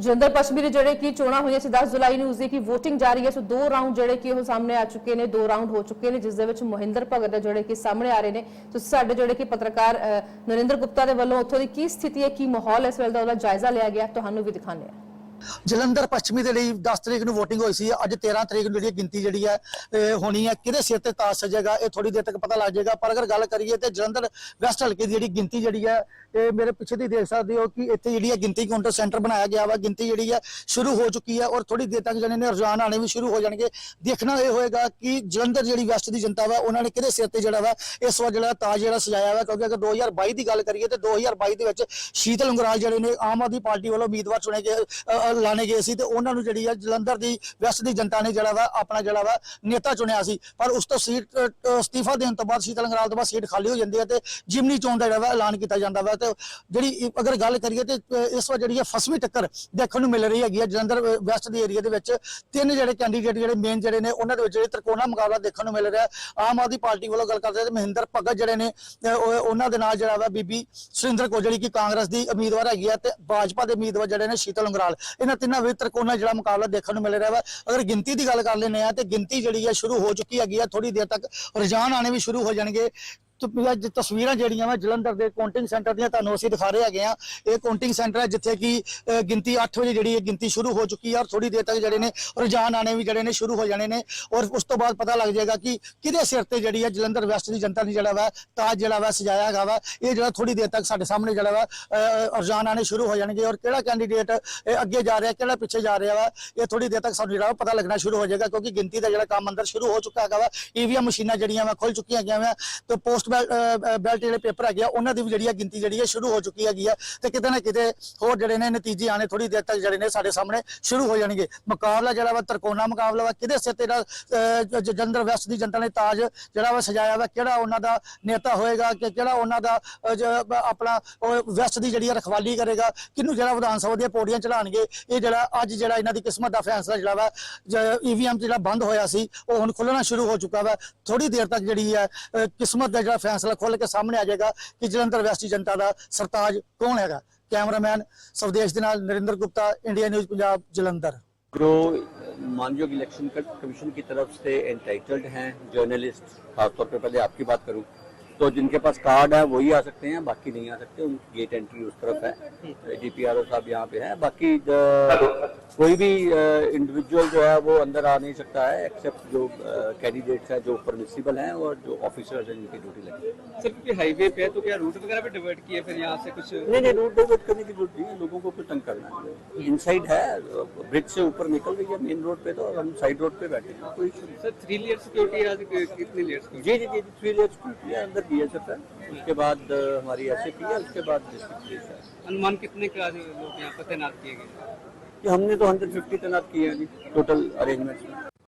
ਜਲੰਧਰ ਪੱਛਮੀ ਦੇ ਜਿਹੜੇ ਕਿ ਚੋਣਾਂ ਹੋਈਆਂ ਸੀ 10 ਜੁਲਾਈ ਨੂੰ ਉਸਦੀ ਕਿ VOTING ਜਾਰੀ ਹੈ। ਸੋ ਦੋ ਰਾਉਂਡ ਜਿਹੜੇ ਕਿ ਉਹ ਸਾਹਮਣੇ ਆ ਚੁੱਕੇ ਨੇ ਦੋ ਰਾਉਂਡ ਹੋ ਚੁੱਕੇ ਨੇ ਜਿਸ ਦੇ ਵਿੱਚ ਮੋਹਿੰਦਰ ਭਗਤ ਦੇ ਜਿਹੜੇ ਕਿ ਸਾਹਮਣੇ ਆ ਰਹੇ ਨੇ। ਤੁਸੀਂ ਸਾਡੇ ਜਿਹੜੇ ਕਿ ਪੱਤਰਕਾਰ ਅ, ਨਰਿੰਦਰ ਗੁਪਤਾ ਦੇ ਵੱਲੋਂ ਉੱਥੋਂ ਦੀ ਕੀ ਸਥਿਤੀ ਹੈ ਕੀ ਮਾਹੌਲ ਇਸ ਵੇਲੇ ਦਾ ਉਹਦਾ ਜਾਇਜ਼ਾ ਲਿਆ ਗਿਆ ਤੁਹਾਨੂੰ ਵੀ ਦਿਖਾਉਂਦੇ ਹਾਂ। ਜਲੰਧਰ ਪੱਛਮੀ ਦੇ ਲਈ 10 ਤਰੀਕ ਨੂੰ VOTING ਹੋਈ ਸੀ, ਅੱਜ 13 ਤਰੀਕ ਨੂੰ ਜਿਹੜੀ ਗਿਣਤੀ ਜਿਹੜੀ ਹੈ ਹੋਣੀ ਹੈ, ਕਿਹਦੇ ਸਿਰ ਤੇ ਤਾਜ ਸਜੇਗਾ, ਇਹ ਥੋੜੀ ਦੇਰ ਤੱਕ ਪਤਾ ਲੱਗ ਜਾਏਗਾ, ਪਰ ਅਗਰ ਗੱਲ ਕਰੀਏ ਤੇ ਜਲੰਧਰ ਵੈਸਟ ਹਲਕੇ ਦੀ ਜਿਹੜੀ ਗਿਣਤੀ ਜਿਹੜੀ ਹੈ, ਇਹ ਮੇਰੇ ਪਿੱਛੇ ਦੀ ਦੇਖ ਸਕਦੇ ਹੋ ਕਿ ਇੱਥੇ ਜਿਹੜੀ ਹੈ ਗਿਣਤੀ ਕਾਊਂਟਰ ਸੈਂਟਰ ਬਣਾਇਆ ਗਿਆ ਵਾ, ਗਿਣਤੀ ਜਿਹੜੀ ਹੈ ਸ਼ੁਰੂ ਹੋ ਚੁੱਕੀ ਹੈ ਔਰ ਥੋੜੀ ਦੇਰ ਤੱਕ ਜਿਹੜੇ ਨੇ ਰੁਝਾਨ ਆਣੇ ਵੀ ਸ਼ੁਰੂ ਹੋ ਜਾਣਗੇ। ਦੇਖਣਾ ਇਹ ਹੋਏਗਾ ਕਿ ਜਲੰਧਰ ਜਿਹੜੀ ਵੈਸਟ ਦੀ ਜਨਤਾ ਵਾ, ਉਹਨਾਂ ਨੇ ਕਿਹਦੇ ਸਿਰ ਤੇ ਜਿਹੜਾ ਵਾ, ਇਸ ਵਾਰ ਜਿਹੜਾ ਤਾਜ ਜਿਹੜਾ ਸਜਾਇਆ ਵਾ, ਕਿਉਂਕਿ ਅਗਰ 2022 ਦੀ ਗੱਲ ਕਰੀਏ ਤੇ 2022 ਦੇ ਵਿੱਚ ਸ਼ੀਤਲ ਉਂਗਰਾਲ ਜਿਹੜੇ ਨੇ, ਆਮ ਆਦਮੀ ਪਾਰਟੀ ਵੱਲੋਂ ਉਮੀਦਵਾਰ ਚੁਣੇ ਗਏ ਲਾਣੇ ਗਏ ਸੀ ਤੇ ਉਹਨਾਂ ਨੂੰ ਜਿਹੜੀ ਹੈ ਜਲੰਧਰ ਦੀ, ਵੈਸਟ ਦੀ ਜਨਤਾ ਨੇ ਜਿਹੜਾ ਵਾ, ਆਪਣਾ ਜਿਹੜਾ ਵਾ, ਨੇਤਾ ਚੁਣਿਆ ਸੀ। ਪਰ ਉਸ ਤੋਂ ਸੀਟ ਅਸਤੀਫਾ ਦੇਣ ਤੋਂ ਬਾਅਦ ਸ਼ੀਤਲ ਅੰਗਰਾਲ ਤੋਂ ਬਾਅਦ ਸੀਟ ਖਾਲੀ ਹੋ ਜਾਂਦੀ ਹੈ ਤੇ ਜਿਮਨੀ ਚੋਣ ਦਾ ਜਿਹੜਾ ਵਾ ਐਲਾਨ ਕੀਤਾ ਜਾਂਦਾ ਵਾ ਤੇ ਜਿਹੜੀ ਅਗਰ ਗੱਲ ਕਰੀਏ ਤੇ ਇਸ ਵਾਰ ਜਿਹੜੀ ਹੈ ਫਸਵੀਂ ਟੱਕਰ ਦੇਖਣ ਨੂੰ ਮਿਲ ਰਹੀ ਹੈਗੀ ਹੈ ਜਲੰਧਰ ਵੈਸਟ ਦੀ ਏਰੀਆ ਦੇ ਵਿੱਚ। ਤਿੰਨ ਜਿਹੜੇ ਕੈਂਡੀਡੇਟ ਜਿਹੜੇ ਮੇਨ ਜਿਹੜੇ ਨੇ, ਉਹਨਾਂ ਦੇ ਵਿੱਚ ਜਿਹੜੇ ਤ੍ਰਿਕੋਣਾ ਮੁਕਾਬਲਾ ਦੇਖਣ ਨੂੰ ਮਿਲ ਰਿਹਾ। ਆਮ ਆਦਮੀ ਪਾਰਟੀ ਵੱਲੋਂ ਗੱਲ ਕਰਦੇ ਤੇ ਮਹਿੰਦਰ ਭਗਤ ਜਿਹੜੇ ਨੇ ਉਹਨਾਂ ਦੇ ਨਾਲ ਜਿਹੜਾ ਵਾ ਬੀਬੀ ਸੁਰਿੰਦਰ ਕੌਰ ਜਿਹੜੀ ਕਿ ਕਾਂਗਰਸ ਦੀ ਉਮੀਦਵਾਰ ਹੈਗੀ ਹੈ ਤੇ ਭਾਜਪਾ ਦੇ ਉਮੀਦਵਾਰ ਜਿਹੜੇ ਨੇ ਸ਼ੀਤਲ ਅੰਗਰਾਲ ਇਹਨਾਂ ਤਿੰਨਾਂ ਵਿੱਚ ਤ੍ਰਿਕੋਣਾ ਜਿਹੜਾ ਮੁਕਾਬਲਾ ਦੇਖਣ ਨੂੰ ਮਿਲ ਰਿਹਾ ਵਾ। ਅਗਰ ਗਿਣਤੀ ਦੀ ਗੱਲ ਕਰ ਲੈਂਦੇ ਆ ਤੇ ਗਿਣਤੀ ਜਿਹੜੀ ਹੈ ਸ਼ੁਰੂ ਹੋ ਚੁੱਕੀ ਹੈਗੀ ਹੈ ਥੋੜੀ ਦੇਰ ਤੱਕ ਰੁਝਾਨ ਆਣੇ ਵੀ ਸ਼ੁਰੂ ਹੋ ਜਾਣਗੇ। ਤਸਵੀਰਾਂ ਜਿਹੜੀਆਂ ਵਾ ਜਲੰਧਰ ਦੇ ਕਾਊਂਟਿੰਗ ਸੈਂਟਰ ਦੀਆਂ ਤੁਹਾਨੂੰ ਅਸੀਂ ਦਿਖਾ ਰਹੇ ਹੈਗੇ ਆ ਇਹ ਕਾਊਂਟਿੰਗ ਸੈਂਟਰ ਹੈ ਜਿੱਥੇ ਕਿ ਗਿਣਤੀ 8 ਵਜੇ ਜਿਹੜੀ ਇਹ ਗਿਣਤੀ ਸ਼ੁਰੂ ਹੋ ਚੁੱਕੀ ਹੈ ਔਰ ਥੋੜੀ ਦੇਰ ਤੱਕ ਜਿਹੜੇ ਨੇ ਰੁਝਾਨ ਆਣੇ ਵੀ ਜਿਹੜੇ ਨੇ ਸ਼ੁਰੂ ਹੋ ਜਾਣੇ ਨੇ ਔਰ ਉਸ ਤੋਂ ਬਾਅਦ ਪਤਾ ਲੱਗ ਜਾਏਗਾ ਕਿ ਕਿਹਦੇ ਸਿਰ ਤੇ ਜਿਹੜੀ ਹੈ ਜਲੰਧਰ ਵੈਸਟ ਦੀ ਜਨਤਾ ਨੇ ਜਿਹੜਾ ਵਾ ਤਾਜ ਜਿਹੜਾ ਵਾ ਸਜਾਇਆ ਹੈਗਾ ਵਾ, ਇਹ ਜਿਹੜਾ ਥੋੜੀ ਦੇਰ ਤੱਕ ਸਾਡੇ ਸਾਹਮਣੇ ਜਿਹੜਾ ਵਾ ਰੁਝਾਨ ਆਣੇ ਸ਼ੁਰੂ ਹੋ ਜਾਣਗੇ ਔਰ ਕਿਹੜਾ ਕੈਂਡੀਡੇਟ ਅੱਗੇ ਜਾ ਰਿਹਾ, ਕਿਹੜਾ ਪਿੱਛੇ ਜਾ ਰਿਹਾ ਵਾ, ਇਹ ਥੋੜੀ ਦੇਰ ਤੱਕ ਸਾਨੂੰ ਜਿਹੜਾ ਵਾ ਪਤਾ ਲੱਗਣਾ ਸ਼ੁਰੂ ਹੋ ਜਾਏਗਾ ਕਿਉਂਕਿ ਗਿਣਤੀ ਦਾ ਜਿਹੜਾ ਕੰਮ ਅੰਦਰ ਸ਼ੁਰੂ ਹੋ ਚੁੱਕਾ ਹੈਗਾ ਵਾ ਈਵੀਐਮ ਮਸ਼ੀਨਾਂ ਜਿਹੜੀਆਂ ਵਾ ਖੁੱਲ ਚੁੱਕੀਆਂ ਹੈਗੀਆਂ ਵਾ। ਤੇ ਪੋਸਟ ਬੈਲਟ ਜਿਹੜੇ ਪੇਪਰ ਹੈਗੇ ਆ, ਉਹਨਾਂ ਦੀ ਵੀ ਜਿਹੜੀ ਆ ਗਿਣਤੀ ਜਿਹੜੀ ਹੈ ਸ਼ੁਰੂ ਹੋ ਚੁੱਕੀ ਹੈਗੀ ਆ ਤੇ ਕਿਤੇ ਨਾ ਕਿਤੇ ਹੋਰ ਜਿਹੜੇ ਨੇ ਨਤੀਜੇ ਆਣੇ ਥੋੜੀ ਦੇਰ ਤੱਕ ਜਿਹੜੇ ਨੇ ਸਾਡੇ ਸਾਹਮਣੇ ਸ਼ੁਰੂ ਹੋ ਜਾਣਗੇ। ਮੁਕਾਬਲਾ ਜਿਹੜਾ ਵਾ ਤਰਕੋਨਾ ਮੁਕਾਬਲਾ ਵਾ, ਕਿਹਦੇ ਸਿਰ ਤੇ ਜਿਹੜਾ ਜੰਦਰ ਵੈਸਟ ਦੀ ਜਨਤਾ ਨੇ ਤਾਜ ਜਿਹੜਾ ਵਾ ਸਜਾਇਆ ਵਾ, ਕਿਹੜਾ ਉਹਨਾਂ ਦਾ ਨੇਤਾ ਹੋਏਗਾ ਕਿ ਕਿਹੜਾ ਉਹਨਾਂ ਦਾ ਆਪਣਾ ਵੈਸਟ ਦੀ ਜਿਹੜੀ ਆ ਰਖਵਾਲੀ ਕਰੇਗਾ, ਕਿਹਨੂੰ ਜਿਹੜਾ ਵਿਧਾਨ ਸਭਾ ਦੀਆਂ ਪੌੜੀਆਂ ਚੜਾਣਗੇ ਇਹ ਜਿਹੜਾ ਅੱਜ ਜਿਹੜਾ ਇਹਨਾਂ ਦੀ ਕਿਸਮਤ ਦਾ ਫੈਸਲਾ ਜਿਹੜਾ ਵਾ ਈਵੀਐਮ ਜਿਹੜਾ ਬੰਦ ਹੋਇਆ ਸੀ, ਉਹ ਹੁਣ ਖੁੱਲਣਾ ਸ਼ੁਰੂ ਹੋ ਚੁੱਕਾ ਵਾ। ਥੋੜੀ ਦੇਰ ਤੱਕ ਜਿਹੜੀ ਹੈ ਕਿਸਮਤ ਦਾ ਜਿਹੜਾ ਫੈਸਲਾ ਖੁੱਲ ਕੇ ਸਾਹਮਣੇ ਆ ਜਾਏਗਾ ਕਿ ਜਲੰਧਰ ਵੈਸਟੀ ਜਨਤਾ ਦਾ ਸਰਤਾਜ ਕੌਣ ਹੈਗਾ ਕੈਮਰਾਮੈਨ ਸਵਦੇਸ਼ ਦੇ ਨਾਲ ਨਰਿੰਦਰ ਗੁਪਤਾ ਇੰਡੀਆ ਨਿਊਜ਼ ਪੰਜਾਬ ਜਲੰਧਰ जो मानयोग इलेक्शन कमीशन की तरफ से एंटाइटल्ड हैं जर्नलिस्ट खासतौर पे पहले आपकी बात करूं तो जिनके पास कार्ड है वही आ सकते हैं बाकी नहीं आ सकते उनकी गेट एंट्री उस तरफ़ है। डीपीआरओ साहब यहाँ पे हैं। बाकी कोई भी इंडिविजुअल जो है वो अंदर आ नहीं सकता है एक्सेप्ट जो कैंडिडेट्स हैं जो परमिसिबल हैं और जो ऑफिसर्स हैं जिनकी ड्यूटी लगी है। सर क्योंकि हाईवे पे है तो क्या रूट वगैरह पे डिवर्ट किए फिर यहाँ से कुछ नहीं नहीं रूट डाइवर्ट करने की ज़रूरत नहीं है लोगों को क्यों तंग करना है। इनसाइड है ब्रिज से ऊपर निकल रही है मेन रोड पे तो हम साइड रोड पे बैठे हैं कोई सर थ्री लेयर सिक्योरिटी आज कि- कितनी लेयर जी जी जी थ्री लेयर सिक्योरिटी है अंदर बीएसएफ है उसके बाद अ, हमारी एसएपी है उसके बाद डिस्ट्रिक्ट पुलिस है अनुमान कितने का लोग यहाँ पर तैनात किए गए कि हमने तो 150 तैनात किए हैं जी टोटल अरेंजमेंट्स में